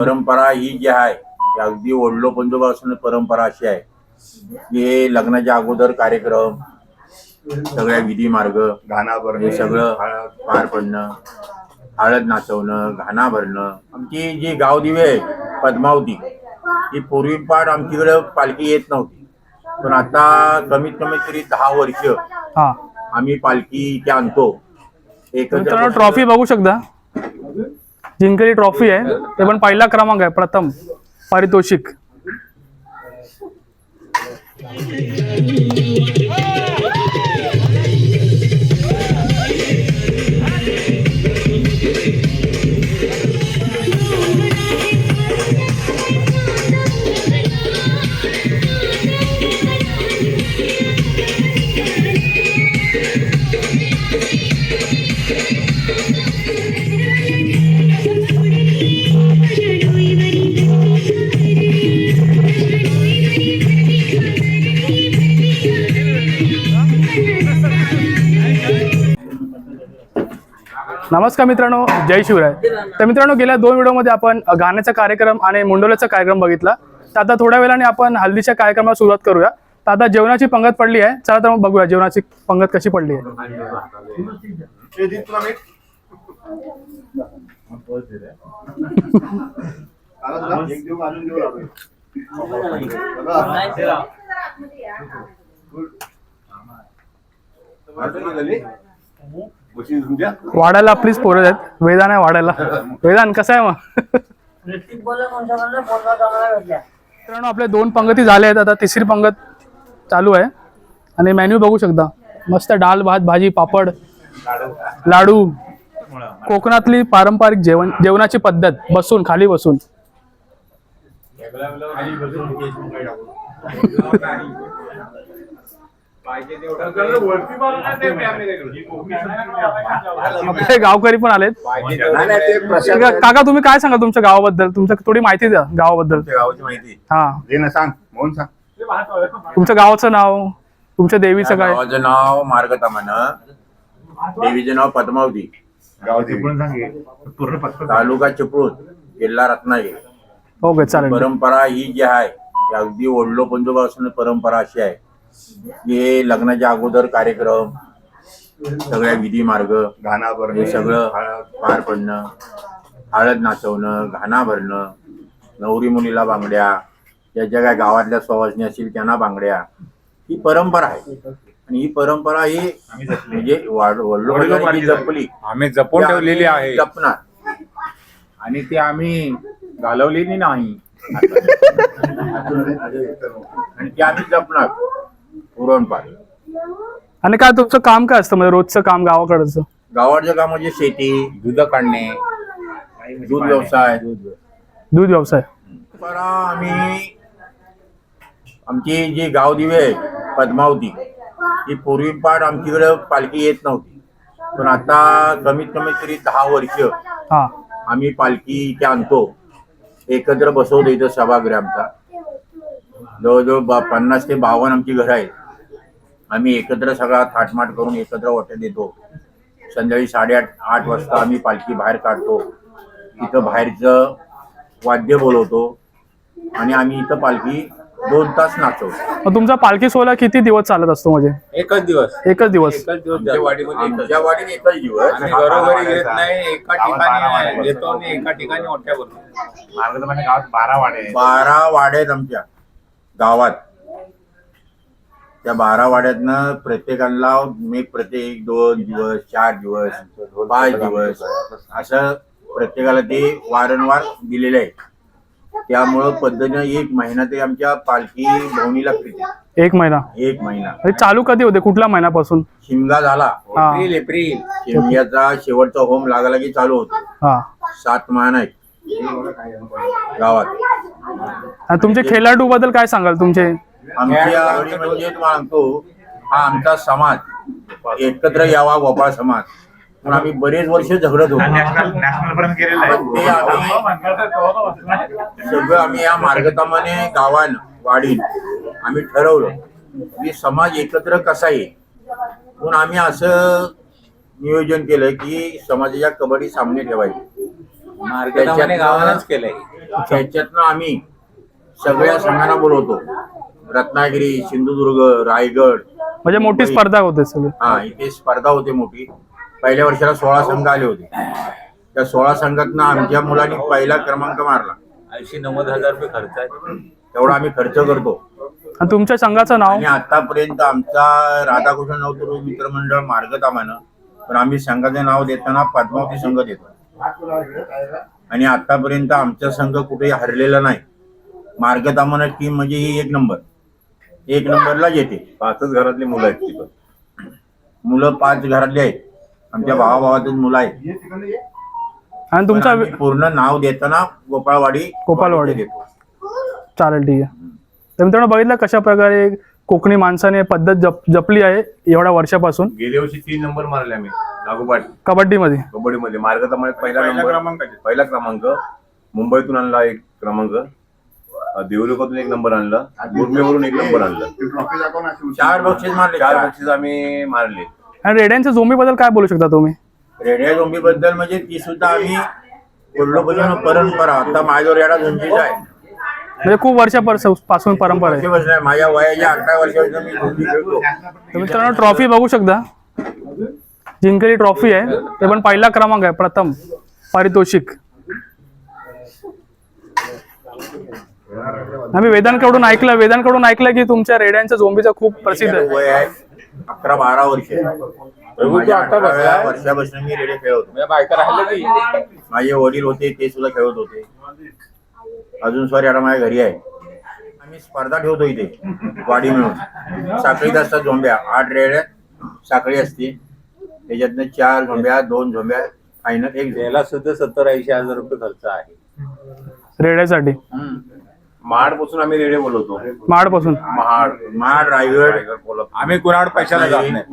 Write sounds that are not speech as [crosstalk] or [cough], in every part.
परंपरा ही जी आहे अगदी ओढलो पंजोबापासून परंपरा अशी आहे की हे लग्नाच्या अगोदर कार्यक्रम सगळ्या विधी मार्ग घाणा हे भरणे सगळं हळद, पार पडणं हळद नाचवणं घाणा भरणं. आमची जी गावदिवे आहे पद्मावती ही पूर्वीपार आमच्याकडे पालखी येत नव्हती. पण आता कमीत कमी तरी दहा वर्ष हा. आम्ही पालखी इथे आणतो एकत्र ट्रॉफी बघू शकता. जिंकली ट्रॉफी आहे. ते पण पहिला क्रमांक आहे प्रथम. पारितोषिक. नमस्कार मित्रांनो जय शिवराय. तर मित्रांनो गेल्या दोन व्हिडिओमध्ये आपण गाण्याचा कार्यक्रम आणि मुंडोल्याचा कार्यक्रम बघितला. तर आता थोड्या वेळाने आपण हल्दीच्या कार्यक्रमाला सुरुवात करूया. तर आता जेवणाची पंगत पडली आहे. चला तर मग बघूया जेवणाची पंगत कशी पडली आहे. [laughs] झाली? वाढायला आपलीच पोरं आहेत वेदान आहे वाढायला. वेदान कसं आहे मग? मित्रांनो आपल्या दोन पंगती झाल्या आहेत. आता तिसरी पंगत चालू आहे. आणि मेन्यू बघू शकता. मस्त डाळ भात भाजी पापड लाडू कोकणातली पारंपरिक जेवण जेवणाची पद्धत. बसून. खाली बसून. [laughs] [laughs] आपले गावकरी पण आलेत. काका तुम्ही काय सांगा तुमच्या गावाबद्दल? तुमच्या थोडी माहिती द्या गावाबद्दल. गावाची माहिती. हा. दे ना सांग. मोहन सांग. तुमच्या गावाचं नाव तुमच्या देवीचं काय? गावाचं नाव मार्गतामान देवीचं नाव पद्मावती. गावाची. तालुका चिपळूण जिल्हा रत्नागिरी. ओके चालेल. परंपरा ही जी आहे ती अगदी ओढलो पंजोबापासून परंपरा अशी आहे. हे लग्नाच्या अगोदर कार्यक्रम सगळ्या विधी मार्ग घाणा भरणे हे सगळं हळद, पार पडणं हळद नाचवणं घाणा भरणं नवरी मुलीला बांगड्या ज्याच्या काय गावातल्या सवासणी असतील त्यांना बांगड्या ही परंपरा आहे. आणि ही परंपरा ही म्हणजे जपली. आम्ही जपून ठेवलेली आहे. जपणार. आणि ती आम्ही घालवलेली नाही. [laughs] आणि ती आम्ही जपणार. पुरणपार आणि काय तुमचं काम काय असतं? म्हणजे रोजचं काम गावाकडचं? गावाच्या काम म्हणजे शेती दूध काढणे दूध व्यवसाय. दूध व्यवसाय. आम्ही आमची जी गावदिवे आहे पद्मावती ही पूर्वीपार आमच्याकडे पालखी येत नव्हती. पण आता कमीत कमी तरी दहा वर्ष हा. आम्ही पालखी इथे आणतो. एकत्र बसवतो इथं सभागृह आमचा. जवळजवळ पन्नास ते बावन्न आमची घरं आहेत. आम्ही एकत्र सगळा थाटमाट करून एकत्र वाट्या देतो. संध्याकाळी साडेआठ आठ वाजता आम्ही पालखी बाहेर काढतो. इथं बाहेरचं वाद्य बोलवतो. आणि आम्ही इथं पालखी दोन तास नाचवतो. मग तुमचा पालखी सोहळा किती दिवस चालत असतो म्हणजे? एकच दिवस. एकच दिवस. एकच दिवस आमच्या वाडीमध्ये एकच. आमच्या वाडीत एकच दिवस. आणि घरोघरी घेत नाही एका ठिकाणी घेतो आणि एका ठिकाणी भरतो बारा वाडे बारा वाड्या आहेत आमच्या गावात. त्या बारा वाड्यातनं प्रत्येकाला मी प्रत्येक दोन दिवस चार दिवस पाच दिवस असं प्रत्येकाला ते वारंवार दिलेले आहे. त्यामुळं पद्धतीनं एक महिना ते आमच्या पालखी भवनीला फिरते. एक महिना? एक महिना. चालू कधी होते? कुठल्या महिन्यापासून? शिमगा झाला. हा. April April. शिमग्याचा शेवटचा होम लागला की चालू होतो. हा. सात मान आहेत. गावात. आणि तुमचे खेळाडू बद्दल काय सांगाल? तुमचे आमच्या आवडी म्हणजे तुम्हाला सांगतो हा आमचा समाज एकत्र यावा गोपाळ समाज. पण आम्ही बरेच वर्ष झगडत होतो. नॅशनल पर्यंत गेलेला पण ते आम्ही सगळं आम्ही या मार्गतामाने गावान वाढीन आम्ही ठरवलं की समाज एकत्र कसा येईल. म्हणून आम्ही असं नियोजन केलं की समाजाच्या कबड्डी सामने ठेवायचे. मार्केटामध्ये गावानंच केलंय. त्याच्यातनं आम्ही सगळ्या संघांना बोलवतो. रत्नागिरी सिंधुदुर्ग रायगड. म्हणजे मोठी स्पर्धा होते सगळे. हा इथे स्पर्धा होती मोठी. पहिल्या वर्षाला सोळा संघ आले होते. त्या सोळा संघातनं आमच्या मुलांनी पहिला क्रमांक मारला. ऐंशी नव्वद हजार रुपये खर्च आहे. तेवढा आम्ही खर्च करतो. आणि तुमच्या संघाचं नाव? आणि आतापर्यंत आमचा राधाकृष्ण नवतरू मित्रमंडळ मार्गतामानं पण आम्ही संघाचे नाव देताना पद्मावती संघ देतो. आणि आतापर्यंत आमचा संघ कुठेही हरलेला नाही. मार्गतामानं टीम म्हणजे ही एक नंबर एक नंबरला येते. पाचच घरातली मुलं आहेत ती पण मुलं पाच घरातली आहेत. आमच्या भावाभावातच मुलं आहेत. आणि पण तुमचा आम्ही पूर्ण नाव देताना गोपाळवाडी गोपाळवाडी. देतो. चालेल ठीक आहे. तर मित्रांनो बघितलं कशा प्रकारे कोकणी माणसाने पद्धत जप जपली आहे एवढ्या वर्षापासून? गेल्या वर्षी तीन नंबर मारले आम्ही. लागोपाठ. कबड्डीमध्ये. कबड्डीमध्ये. मार्गदर्शनात पहिला पहिल्या नंबर. क्रमांकाचे. पहिला क्रमांक. मुंबईतून आणला एक क्रमांक. अ, देवरुखातून एक नंबर आणला. गुरमेवरून एक नंबर आणला. चार बक्षीस मारले चार बक्षीस आम्ही मारले. आणि रेड्यांच्या झोंबीबद्दल काय बोलू शकता तुम्ही? रेड्या झोंबी बद्दल म्हणजे ती सुद्धा आम्ही पूर्णपणे परंपरा. आता माझ्यावर रेडा झोंबीचा आहे. म्हणजे खूप वर्षापासून परंपरा आहे. वर्ष माझ्या वयाच्या अकरा वर्षापासून मी झोंबी खेळतो. तर मित्रांनो ट्रॉफी बघू शकता. जिंकली ट्रॉफी आहे. ते पण पहिला क्रमांक आहे प्रथम पारितोषिक. आम्ही वेदांकडून ऐकलं वेदांकडून ऐकलं की तुमच्या रेड्यांच्या झोंबीचा खूप प्रसिद्ध आहे. वय आहे अकरा बारा वर्ष. वर्षापासून मी रेडे म्हणजे बायका राहिलं की? माझे वडील होते ते सुद्धा खेळत होते. अजून सॉरी आता माझ्या घरी आहे. आम्ही स्पर्धा ठेवतो इथे वाडी मिळून साखळीत असतात झोंब्या. आठ रेड्या साखळी असते. त्याच्यातनं चार झोंब्या दोन झोंब्या फायनल एक. याला सुद्धा सत्तर ऐंशी हजार रुपये खर्च आहे. रेड्यासाठी. हम्म. महाडपासून आम्ही रेडे बोलवतो. महाडपासून महाड माड रायगड. कोल्हापूर. आम्ही कुणाड पैशाला जात नाही.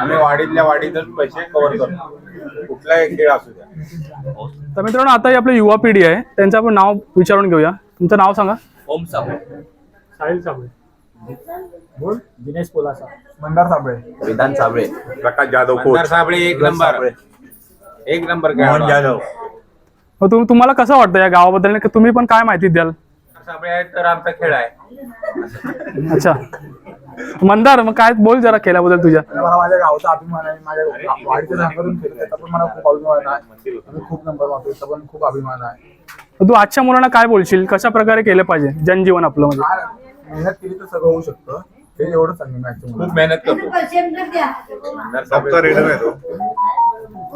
आम्ही वाडीतल्या वाडीतच पैसे कव्हर करतो. कुठलाही खेळ असू द्या. तर मित्रांनो आता ही आपली युवा पिढी आहे. त्यांचं आपण नाव विचारून घेऊया. तुमचं नाव सांगा. ओम साबळे. साहिल साबळे. दिनेश पोलासा. मंदार साबळे. विधान साबळे. प्रकाश जाधव मंदार साबळे एक नंबर. एक नंबर मोहन. जाधव. तुम्हाला कसं वाटतं या गावाबद्दल? तुम्ही पण काय माहिती द्याल? साबळे आहेत तर आमचा खेळ आहे. अच्छा. मंदार मग काय बोल जरा खेळाबद्दल तुझ्या. मला माझ्या गावचा अभिमान आहे. माझ्या वाडीच्या संघातून खेळतो त्याचा पण मला खूप अभिमान आहे. आम्ही खूप नंबर मारतो त्याचा पण खूप अभिमान आहे. मग तू आजच्या मुलांना काय बोलशील? कशा प्रकारे केलं पाहिजे? जनजीवन आपलं म्हणजे. मेहनत केली तर सगळं होऊ शकतं. हे एवढं सांगेन खूप मेहनत करतो. रेडर आहे तो.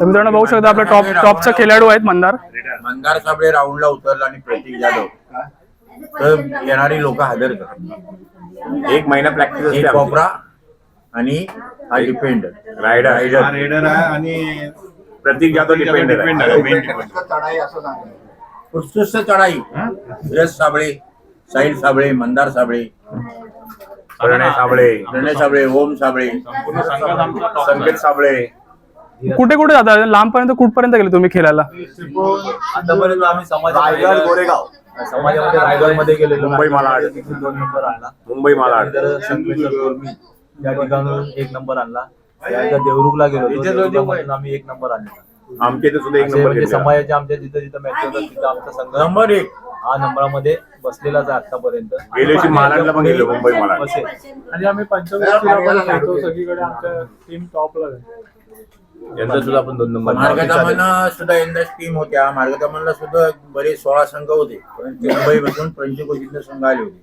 तर मित्रांनो बघू शकता आपले टॉप टॉपचे खेळाडू आहेत मंदार. मंदार साबळे राऊंडला उतरला आणि प्रतीक जाधव तर येणारी लोक हजर करतात. एक महिना प्रॅक्टिस असते. कोपरा आणि हा डिपेंड रायडर रायडर. रेडर आहे आणि प्रतीक जाधव डिपेंडर आहे. चढाई असं सांगेन उत्कृष्ट चढाई. यश साबळे साहिल साबळे मंदार साबळे प्रणय साबळे. प्रणय साबळे ओम साबळे संकेत साबळे. कुठे कुठे जाता? लांबपर्यंत कुठपर्यंत गेले तुम्ही खेळायला? आतापर्यंत आम्ही समाज रायगड गोरेगाव. समाजामध्ये रायगडमध्ये गेलेलो मुंबई मालाड. तिथून दोन नंबर आणला. मुंबई मालाड. तर संकेश्वर मी या ठिकाणून एक नंबर आणला. त्यानंतर देवरुखला गेलो देवरुखमधून आम्ही एक नंबर आणला. आमच्या इथे सुद्धा एक नंबर म्हणजे समाजाच्या आमच्या जिथं जिथं मॅच होतात तिथं आमचा संघ नंबर एक. हा नंबरामध्ये बसलेलाच आहे आतापर्यंत गेल्या वर्षी मालाडला पण गेलो, मुंबई मालाड. बसेल. आणि आम्ही खेळतो सगळीकडे आमच्या टीम टॉपला यंदा सुद्धा आपण दोन नंबर मार्गदमन सुद्धा यंदा टीम होत्या. मार्गदमनला सुद्धा बरेच सोळा संघ होते. परंतु मुंबईपासून पंचकोशीतले संघ आले होते.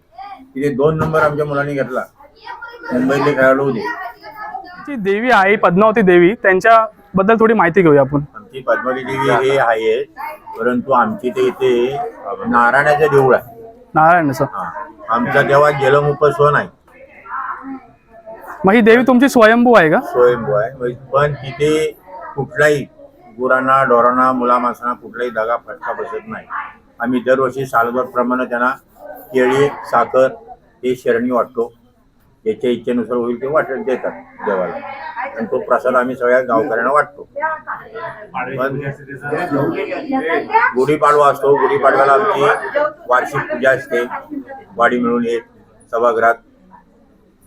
तिथे दोन नंबर आमच्या मुलांनी घेतला. मुंबईतले खेळाडू होते. ची देवी आई पद्मावती देवी त्यांच्या बद्दल थोडी माहिती घेऊया आपण. आमची पद्मावती देवी हे आहे परंतु आमची ते इथे नारायणाचं देऊळ आहे. नारायण सर. आमचा देवा जलमुपस्व नाही. मग ही देवी तुमची स्वयंभू आहे का? स्वयंभू आहे. पण तिथे कुठलाही गुरांना डोरांना मुला माणसांना कुठलाही दगा फटका बसत नाही. आम्ही दरवर्षी सालभरप्रमाणे त्यांना केळी साखर हे शरणी वाटतो. त्याच्या इच्छेनुसार होईल ते वाटत देतात देवाला. आणि तो प्रसाद आम्ही सगळ्या गावकऱ्यांना वाटतो. गुढीपाडवा असतो. गुढीपाडव्याला आमची वार्षिक पूजा असते. वाडी मिळून येत सभागृहात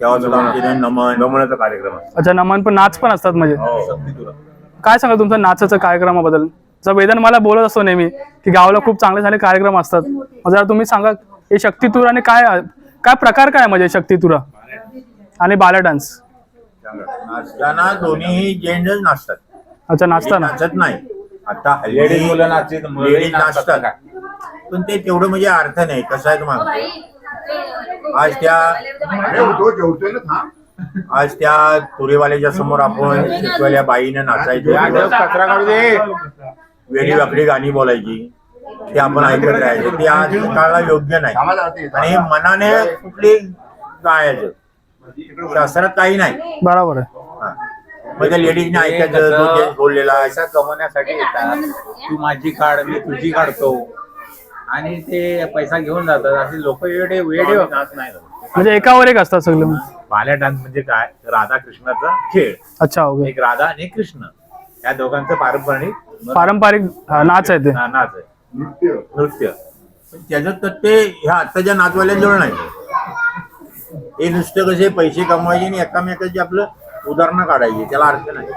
नमन. नमनाचा कार्यक्रम अच्छा नमन पण नाच पण असतात म्हणजे? हो. काय सांगा तुमच्या नाचाच्या कार्यक्रमाबद्दल? जसं वेदन मला बोलत असतो नेहमी की गावाला खूप चांगले चांगले कार्यक्रम असतात मग जरा तुम्ही सांगा हे शक्तितुरा आणि काय काय प्रकार काय म्हणजे शक्तितुरा? आणि बाला डान्स? नाचताना दोन्ही जेंडर्स नाचतात. अच्छा नाचताना? नाचत नाही. आता हल्ली लेडीज मुलं नाचतात मुलं नाचतात. पण ते तेवढं म्हणजे अर्थ नाही. कसं आहे तुम्हाला? आज त्या आज त्या तुरेवाल्याच्या समोर आपण शिकवायला बाईनं नाचायचं. वेडी वाकडी गाणी बोलायची. ते आपण ऐकत राहायचं. ते आज काळाला योग्य नाही. आणि मनाने कुठली गायचं? शास्त्रात काही नाही. बरोबर हा. मग त्या लेडीजने ऐकायचं बोललेला. पैसा कमवण्यासाठी येतात. तू माझी काढ मी तुझी काढतो. आणि ते पैसा घेऊन जातात. असे लोक वेडे वेडे होतात नाही म्हणजे एकावर एक असतात सगळे बाल्या डान्स म्हणजे काय? राधा कृष्णाचा खेळ. अच्छा ओके. एक राधा आणि एक कृष्ण. या दोघांचं पारंपरिक पारंपरिक हा, नाच आहे ते. ना- नाच आहे. नृत्य. पण त्याचं तथ्य ह्या आत्ताच्या नाचवाल्यांजवळ नाही. हे नुसतं कसे पैसे कमवायचे आणि एकामेकाची आपलं उदाहरणं काढायची. त्याला अर्थ नाही.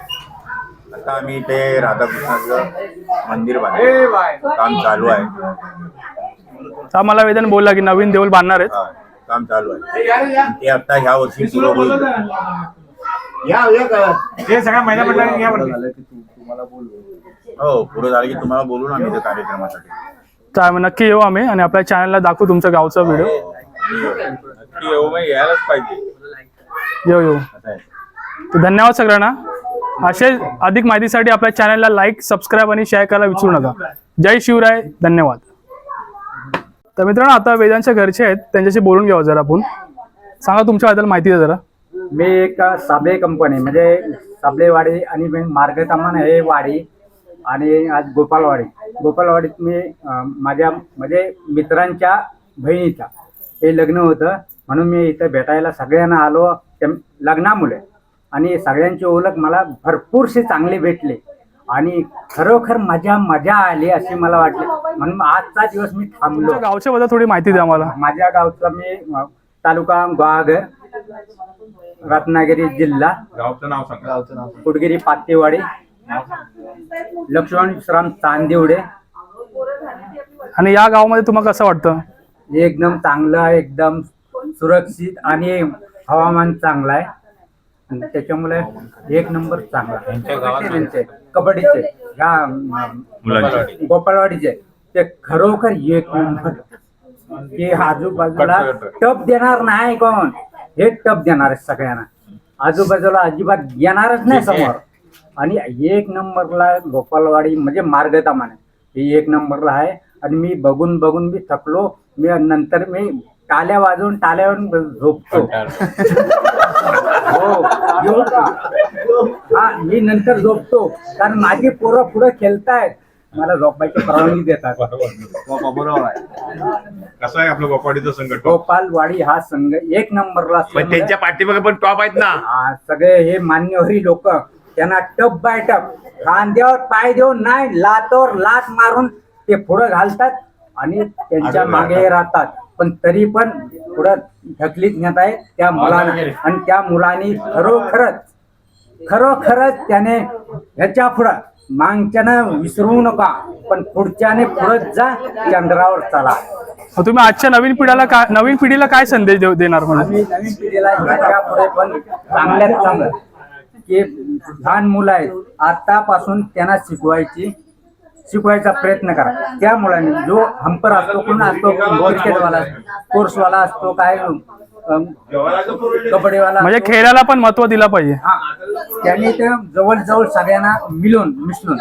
आता आम्ही ते राधाकृष्णाचं मंदिर बांधलं काम चालू आहे. हा मला वेदन बोलला की नवीन देऊळ बांधणार आहेत. हा, काम चालू आहे. ते आता ह्या वर्षी सुरू होईल. सगळ्या महिला मंडळाने घ्या बरं. हो पुढे झालं की तुम्हाला बोलून आम्ही त्या कार्यक्रमासाठी. तर आम्ही नक्की येऊ आम्ही आणि आपल्या चॅनलला दाखवू तुमचा गावचा व्हिडिओ नक्की येऊ मग यायलाच पाहिजे. येऊ येऊ. असं आहे. तर धन्यवाद सगळ्यांना. असे अधिक माहितीसाठी आपल्या चॅनलला लाईक सबस्क्राईब आणि शेअर करायला विसरू नका. जय शिवराय धन्यवाद. तर मित्रांनो आता वेदांच्या घरचे आहेत त्यांच्याशी बोलून घ्यावं जरा आपण. सांगा तुमच्याबद्दल माहिती द्या जरा. मी एक साबळे कंपनी म्हणजे साबळेवाडी आणि मी मार्गतामान हे वाडी आणि आज गोपालवाडी गोपालवाडीत मी माझ्या म्हणजे मित्रांच्या बहिणीचा हे लग्न होतं. म्हणून मी इथं भेटायला सगळ्यांना आलो त्या लग्नामुळे. आणि सगळ्यांची ओळख मला भरपूरशी चांगली भेटली. आणि खरोखर मजा मजा आली अशी मला वाटली. म्हणून आजचा दिवस मी थांबलो. गावच्या बद्दल थोडी माहिती द्या मला. माझ्या गावचा मी तालुका गुहागर रत्नागिरी जिल्हा. गावचं नाव सांगा. कुडगिरी पातेवाडी. लक्ष्मण विश्राम चांदिवडे. आणि या गावामध्ये तुम्हाला कसं वाटतं? एकदम चांगलं आहे एकदम सुरक्षित आणि हवामान चांगलं आहे. आणि त्याच्यामुळे एक नंबर चांगला. कबड्डीचे ह्या गोपाळवाडीचे. ते खरोखर एक नंबर. की आजूबाजूला टप देणार नाही कोण. हे टप देणार आहे सगळ्यांना. आजूबाजूला अजिबात येणारच नाही समोर. आणि एक नंबरला गोपालवाडी म्हणजे मार्गतामान ही एक नंबरला आहे. आणि मी बघून बघून मी थकलो. मी नंतर मी टाल्या वाजवून टाल्यावरून झोपतो. हो झोपतो. हा मी नंतर झोपतो. कारण माझी पोरं पुढे खेळतायत. मला झोपायची परवानगी देतात. कसं आहे आपलं गोपाडीचं संकट गोपालवाडी हा संघ एक नंबरला असल्यामुळे पाठीमागे पण टॉप आहेत ना. हा, सगळे हे मान्यवरी लोक. त्यांना टप बाय टप. खांद्यावर पाय देऊन नाही लातोर लात मारून ते पुढं घालतात आणि त्यांच्या मागे राहतात. पण तरी पण पुढं ढकलीत नेत आहे त्या मुलांना. आणि त्या मुलांनी खरोखरच खरोखरच त्याने ह्याच्या पुढं मागच्यानं विसरू नका पण पुढच्याने पुढं जा चंद्रावर चला. मग तुम्ही आजच्या नवीन पिढ्याला काय नवीन पिढीला काय संदेश देऊ- देणार आम्ही नवीन पिढीला ह्याच्या पुढे पण चांगल्यात चांगलं. की लहान मुलं आहेत आतापासून त्यांना शिकवायची. शिकवायचा प्रयत्न करा. त्या मुलांनी जो हंपर असतो कोण असतो क्रिकेटवाला कोर्सवाला असतो काय कबड्डीवाला म्हणजे असतो. खेळाला पण महत्त्व दिला पाहिजे. हा. त्यांनी ते जवळजवळ सगळ्यांना मिळून मिसळून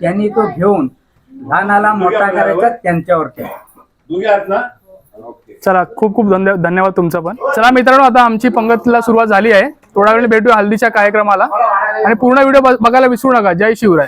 त्यांनी तो घेऊन लहानाला मोठा करायचा त्यांच्यावरती. चला खूप खूप धन्य धन्यवाद तुमचा पण. चला मित्रांनो आता आमची पंगतला सुरुवात झाली आहे. थोड्या वेळ भेटूया हल्दीच्या कार्यक्रमाला. आणि पूर्ण व्हिडिओ बघायला विसरू नका. जय शिवराय.